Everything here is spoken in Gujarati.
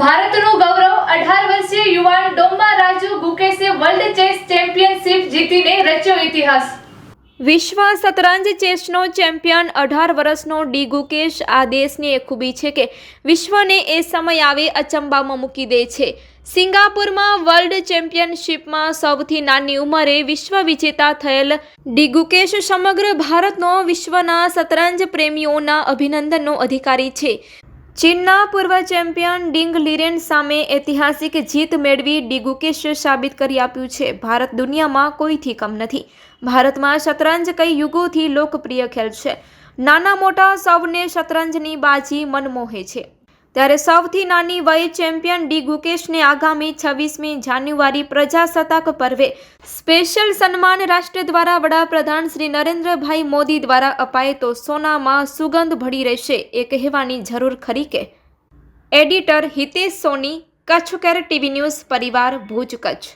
ભારતનું ગૌરવ અઢાર વર્ષીય યુવાન ડોમ્બા રાજુ ગુકેશે વર્લ્ડ ચેસ ચેમ્પિયનશિપ જીતીને રચ્યો ઇતિહાસ. વિશ્વ શતરંજ ચેસનો ચેમ્પિયન અઢાર વર્ષનો ડી ગુકેશ આ દેશની એ ખૂબી છે કે વિશ્વને એ સમય આવે અચંબામાં મૂકી દે છે. સિંગાપુરમાં વર્લ્ડ ચેમ્પિયનશિપમાં સૌથી નાની ઉંમરે વિશ્વ વિજેતા થયેલ ડી ગુકેશ સમગ્ર ભારતનો વિશ્વના શતરંજ પ્રેમીઓના અભિનંદનનો અધિકારી છે. ચીનના પૂર્વ ચેમ્પિયન ડિંગ લિરેન સામે ઐતિહાસિક જીત મેળવી ડિગુકેશે સાબિત કરી આપ્યું છે. ભારત દુનિયામાં કોઈથી કમ નથી. ભારતમાં શતરંજ કઈ યુગોથી લોકપ્રિય ખેલ છે. નાના મોટા સૌને શતરંજની બાજી મનમોહે છે. ત્યારે સૌથી નાની વય ચેમ્પિયન ડી ગુકેશને આગામી છવ્વીસમી જાન્યુઆરી પ્રજાસત્તાક પર્વે સ્પેશિયલ સન્માન રાષ્ટ્ર દ્વારા વડાપ્રધાન શ્રી નરેન્દ્રભાઈ મોદી દ્વારા અપાય તો સોનામાં સુગંધ ભળી રહેશે એ કહેવાની જરૂર ખરી કે? Editor Hitesh Soni, Kutch care TV news, પરિવાર ભુજ કચ્છ.